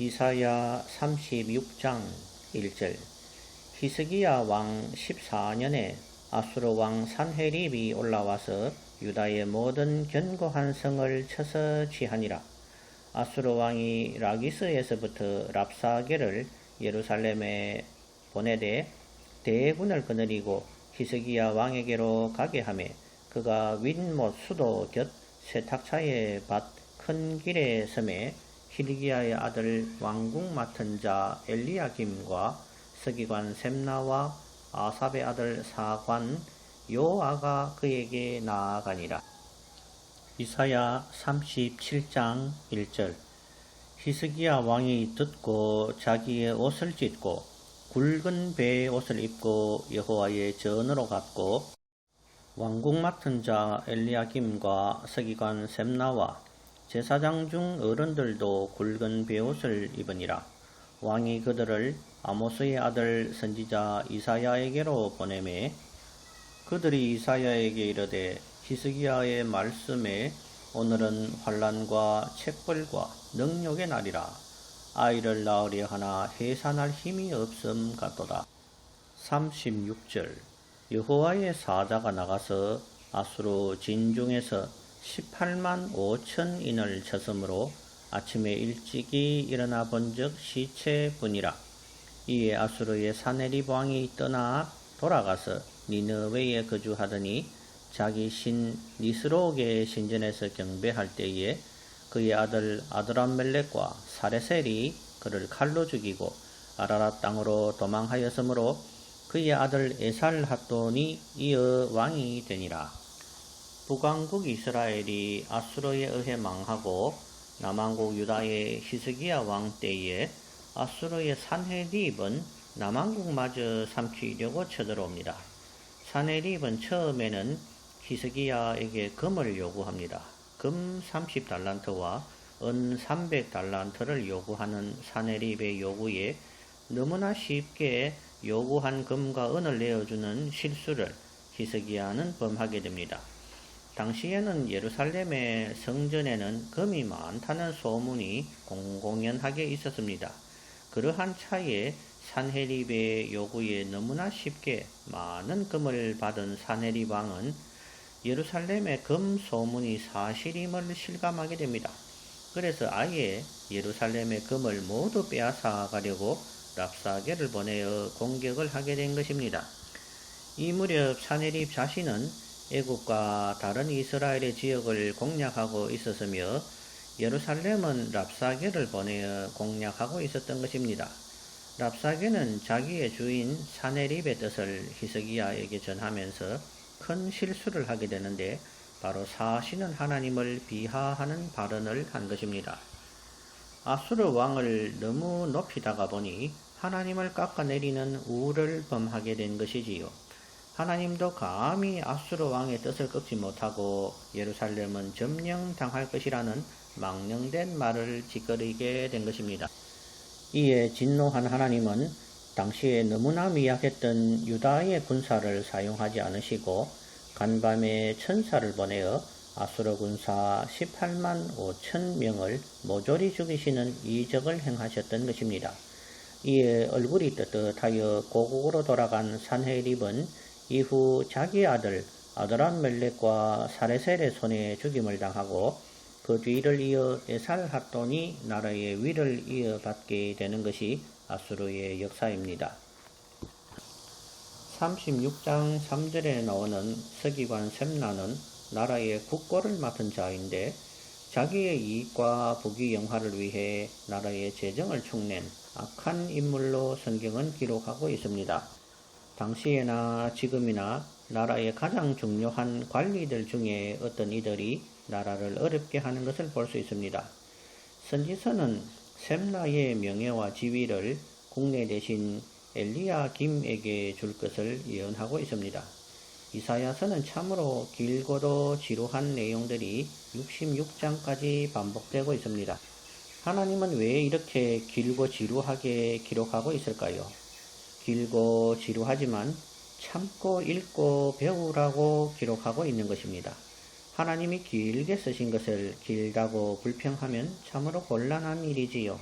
이사야 36장 1절 히스기야 왕 14년에 아수르 왕 산헤립이 올라와서 유다의 모든 견고한 성을 쳐서 취하니라. 아수르 왕이 라기스에서부터 랍사게를 예루살렘에 보내되 대군을 거느리고 히스기야 왕에게로 가게 하매 그가 윗못 수도 곁 세탁차의 밭큰 길에 섬에 히르기야의 아들 왕궁 맡은 자 엘리야김과 서기관 셈나와 아삽의 아들 사관 요아가 그에게 나아가니라. 이사야 37장 1절 히스기야 왕이 듣고 자기의 옷을 찢고 굵은 배의 옷을 입고 여호와의 전으로 갔고 왕궁 맡은 자 엘리야김과 서기관 셈나와 제사장 중 어른들도 굵은 베옷을 입으니라. 왕이 그들을 아모스의 아들 선지자 이사야에게로 보내매 그들이 이사야에게 이르되 히스기야의 말씀에 오늘은 환란과 책벌과 능욕의 날이라 아이를 낳으려 하나 해산할 힘이 없음 같도다. 36절 여호와의 사자가 나가서 아수르 진중에서 18만 5천 인을 쳤으므로 아침에 일찍이 일어나 본즉 시체뿐이라. 이에 아수르의 사네립 왕이 떠나 돌아가서 니느웨에 거주하더니 자기 신 니스로게 신전에서 경배할 때에 그의 아들 아드람멜렉과 사레셀이 그를 칼로 죽이고 아라라 땅으로 도망하였으므로 그의 아들 에살핫돈이 이어 왕이 되니라. 북왕국 이스라엘이 아수르에 의해 망하고 남왕국 유다의 히스기야 왕 때에 아수르의 산헤립은 남왕국마저 삼키려고 쳐들어옵니다. 산헤립은 처음에는 히스기야에게 금을 요구합니다. 금 30달란트와 은 300달란트를 요구하는 산헤립의 요구에 너무나 쉽게 요구한 금과 은을 내어주는 실수를 히스기야는 범하게 됩니다. 당시에는 예루살렘의 성전에는 금이 많다는 소문이 공공연하게 있었습니다. 그러한 차에 산헤립의 요구에 너무나 쉽게 많은 금을 받은 산헤립 왕은 예루살렘의 금 소문이 사실임을 실감하게 됩니다. 그래서 아예 예루살렘의 금을 모두 빼앗아 가려고 랍사게를 보내어 공격을 하게 된 것입니다. 이 무렵 산헤립 자신은 애국과 다른 이스라엘의 지역을 공략하고 있었으며 예루살렘은 랍사게를 보내어 공략하고 있었던 것입니다. 랍사게는 자기의 주인 사네립의 뜻을 히스기야에게 전하면서 큰 실수를 하게 되는데 바로 사시는 하나님을 비하하는 발언을 한 것입니다. 아수르 왕을 너무 높이다가 보니 하나님을 깎아내리는 우를 범하게 된 것이지요. 하나님도 감히 아수르 왕의 뜻을 꺾지 못하고 예루살렘은 점령당할 것이라는 망령된 말을 짓거리게 된 것입니다. 이에 진노한 하나님은 당시에 너무나 미약했던 유다의 군사를 사용하지 않으시고 간밤에 천사를 보내어 아수르 군사 18만 5천 명을 모조리 죽이시는 이적을 행하셨던 것입니다. 이에 얼굴이 떳떳하여 고국으로 돌아간 산헤립은 이후 자기 아들 아드람멜렉과 사레셀의 손에 죽임을 당하고 그 뒤를 이어 에살핫돈이 나라의 위를 이어받게 되는 것이 아수르의 역사입니다. 36장 3절에 나오는 서기관 셈나는 나라의 국고를 맡은 자인데 자기의 이익과 부귀 영화를 위해 나라의 재정을 축낸 악한 인물로 성경은 기록하고 있습니다. 당시에나 지금이나 나라의 가장 중요한 관리들 중에 어떤 이들이 나라를 어렵게 하는 것을 볼 수 있습니다. 선지서는 셈나의 명예와 지위를 국내 대신 엘리야 김에게 줄 것을 예언하고 있습니다. 이사야서는 참으로 길고도 지루한 내용들이 66장까지 반복되고 있습니다. 하나님은 왜 이렇게 길고 지루하게 기록하고 있을까요? 길고 지루하지만 참고 읽고 배우라고 기록하고 있는 것입니다. 하나님이 길게 쓰신 것을 길다고 불평하면 참으로 곤란한 일이지요.